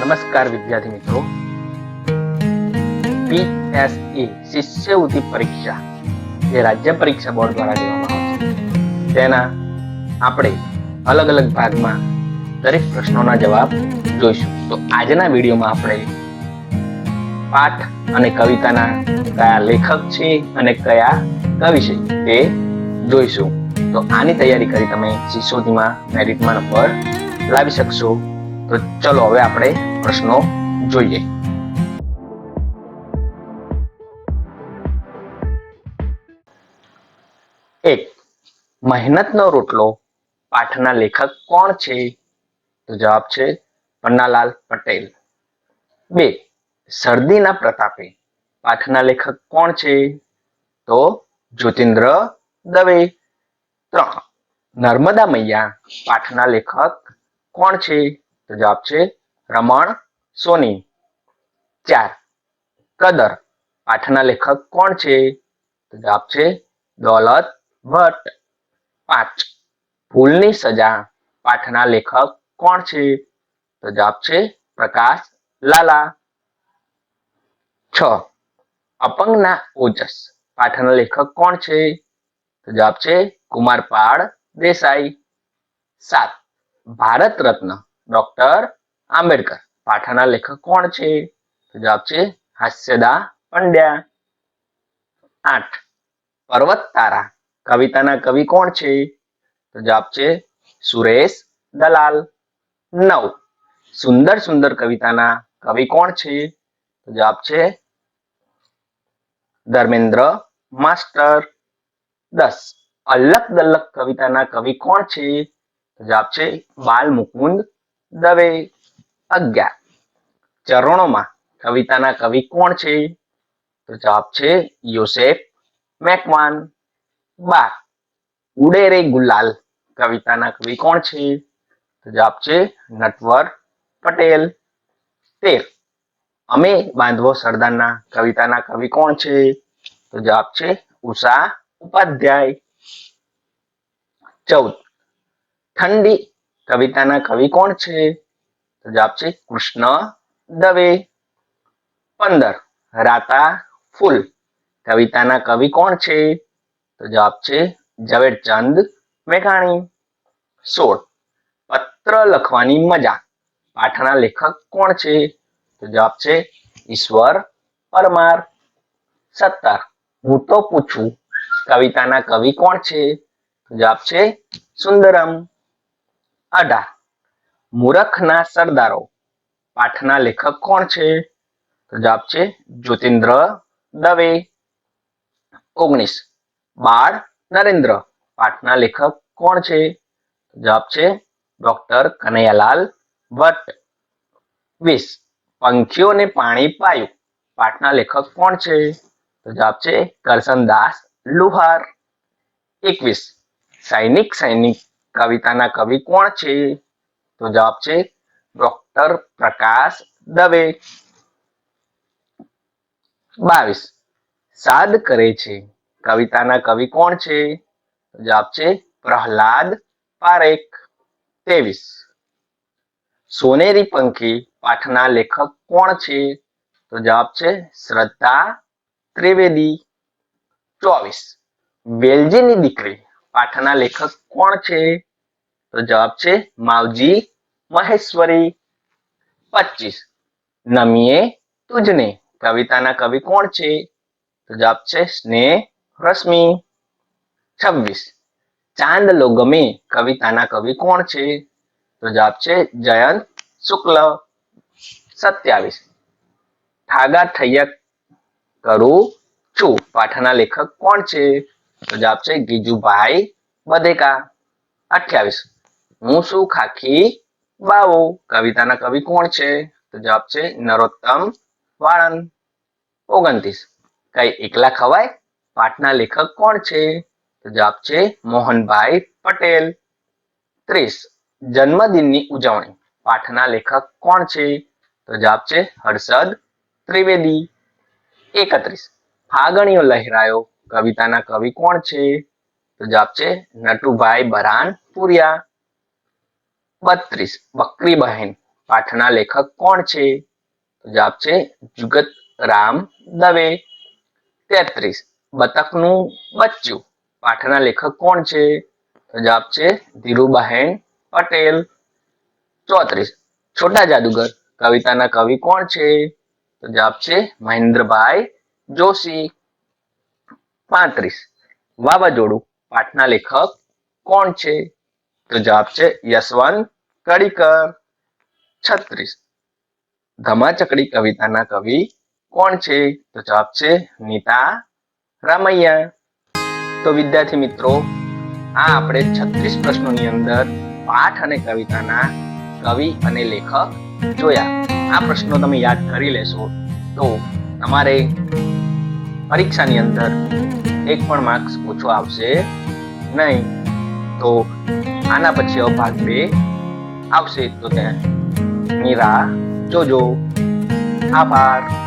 નમસ્કાર વિદ્યાર્થી મિત્રો. પીએસઈ શિષ્યવૃત્તિ પરીક્ષા, જે રાજ્ય પરીક્ષા બોર્ડ દ્વારા લેવામાં આવે છે. તેના આપણે અલગ અલગ ભાગમાં દરેક પ્રશ્નોના જવાબ જોઈશું. તો આજના વિડીયોમાં આપણે પાઠ અને કવિતાના કયા લેખક છે અને કયા કવિ છે તે જોઈશું. તો આની તૈયારી કરી તમે શિષ્યવૃત્તિમાં, મેરિટમાં નંબર લાવી શકશો. તો ચલો હવે આપણે પ્રશ્નો જોઈએ. એક, મહેનતનો રોટલો પાઠના લેખક કોણ છે? તો જવાબ છે પન્નાલાલ પટેલ. બે, શરદીના પ્રતાપે પાઠના લેખક કોણ છે? તો જ્યોતિન્દ્ર દવે. ત્રણ, નર્મદા મૈયા પાઠના લેખક કોણ છે? તો જવાબ છે રમણ સોની. ચાર. કદર. પાઠના લેખક કોણ છે? તો જવાબ છે દોલત ભટ્ટ. પાંચ. ભૂલની સજા. પાઠના લેખક કોણ છે? તો જવાબ છે પ્રકાશ લાલા. છ. અપંગના ઓજસ. પાઠના લેખક કોણ છે? તો જવાબ છે કુમારપાળ દેસાઈ. સાત. ભારત રત્ન. ડોક્ટર આંબેડકર. પાઠાના લેખક કોણ છે? તો જવાબ છે હાસ્યદા પંડ્યા. આઠ. પર્વત તારા કવિતાના કવિ કોણ છે? તો જવાબ છે સુરેશ દલાલ. નવ. સુંદર સુંદર કવિતાના કવિ કોણ છે? તો જવાબ છે ધર્મેન્દ્ર માસ્ટર. દસ. અલ્લક દલ્લક કવિતાના કવિ કોણ છે? તો જવાબ છે બાલ મુકુંદ દવે અગિયાર. ચરણોમાં કવિતાના કવિ કોણ છે? તો જવાબ છે યોસેફ મેકવાન. બાર. ઉડે રે ગુલાલ કવિતાના કવિ કોણ છે? તો જવાબ છે નટવર પટેલ. તેર. અમે બાંધવો સરદારના કવિતાના કવિ કોણ છે? તો જવાબ છે ઉષા ઉપાધ્યાય. ચૌદ. ઠંડી કવિતાના કવિ કોણ છે? તો જવાબ છે કૃષ્ણ દવે. પંદર. રાતા ફૂલ. કવિતાના કવિ કોણ છે? તો જવાબ છે ઝવેરચંદ મેઘાણી. સોળ. પત્ર લખવાની મજા. પાઠના લેખક કોણ છે? તો જવાબ છે ઈશ્વર પરમાર. સત્તર. હું તો પૂછું, કવિતાના કવિ કોણ છે? જવાબ છે સુંદરમ. અઢાર મૂરખના સરદારો. પાઠના લેખક કોણ છે? તો જવાબ છે જ્યોતિન્દ્ર દવે. ઓગણીસ. બાળ નરેન્દ્ર. પાઠના લેખક કોણ છે? જવાબ છે ડોક્ટર કનૈયાલાલ ભટ્ટ. વીસ. પંખીઓને પાણી પાયું. પાઠના લેખક કોણ છે? તો જવાબ છે કરસનદાસ લુહાર. એકવીસ. સૈનિક સૈનિક કવિતાના કવિ કોણ છે? તો જવાબ છે ડોક્ટર પ્રકાશ દવે. બાવીસ. સાદ કરે છે. કવિતાના કવિ કોણ છે? જવાબ છે પ્રહલાદ પારેખ. ત્રેવીસ. સોનેરી પંખી પાઠના લેખક કોણ છે? તો જવાબ છે શ્રદ્ધા ત્રિવેદી. ચોવીસ. વેલજીની દીકરી પાઠના લેખક કોણ છે? તો જવાબ છે માવજી મહેશ્વરી. પચીસ. નમીએ તુજને. કવિતાના કવિ કોણ છે? તો જવાબ છે સ્નેહ રશ્મિ. છવ્વીસ. ચાંદ લો ગમે કવિતાના કવિ કોણ છે? તો જવાબ છે જયંત શુક્લ. સત્યાવીસ. ઠાગા ઠૈયા કરું છું. પાઠના લેખક કોણ છે? તો જવાબ છે ગીજુભાઈ બધેકા અઠ્યાવીસ. હું શું ખાખી બાવો. કવિતાના કવિ કોણ છે? તો જવાબ છે નરોત્તમ વાળંદ. ઓગણત્રીસ. કઈ એકલા ખવાય? પાઠના લેખક કોણ છે? તો જવાબ છે મોહનભાઈ પટેલ. ત્રીસ. જન્મદિનની ઉજવણી. પાઠના લેખક કોણ છે? તો જવાબ છે હર્ષદ ત્રિવેદી. એકત્રીસ. ફાગણીઓ લહેરાયો. કવિતાના કવિ કોણ છે? તો જવાબ છે નટુભાઈ બરાન પુરિયા. બત્રીસ. બકરી બહેન પાઠના લેખક કોણ છે? તો જવાબ છે જુગત રામ દવે. તેત્રીસ. બતકનું બચ્ચું. પાઠના લેખક કોણ છે? તો જવાબ છે ધીરુબહેન પટેલ. ચોત્રીસ. છોટા જાદુગર. કવિતાના કવિ કોણ છે? તો જવાબ છે મહેન્દ્રભાઈ જોશી. પાંત્રીસ. વાવાઝોડું. પાઠના લેખક કોણ છે? તો જવાબ છે યશવંત કડીકર. છત્રીસ. ધમાચકડી કવિતાના કવિ કોણ છે? તો જવાબ છે નીતા રામૈયા. તો વિદ્યાર્થી મિત્રો, આ આપણે છત્રીસ પ્રશ્નોની અંદર પાઠ અને કવિતાના કવિ અને લેખક જોયા. આ પ્રશ્નો તમે યાદ કરી લેશો તો તમારે પરીક્ષાની અંદર એક પણ માર્ક્સ ઓછો આવશે નહીં. તો આના પછી હવે ભાગ બે આવશે. તો ત્યાં નિરા જોજો. આભાર.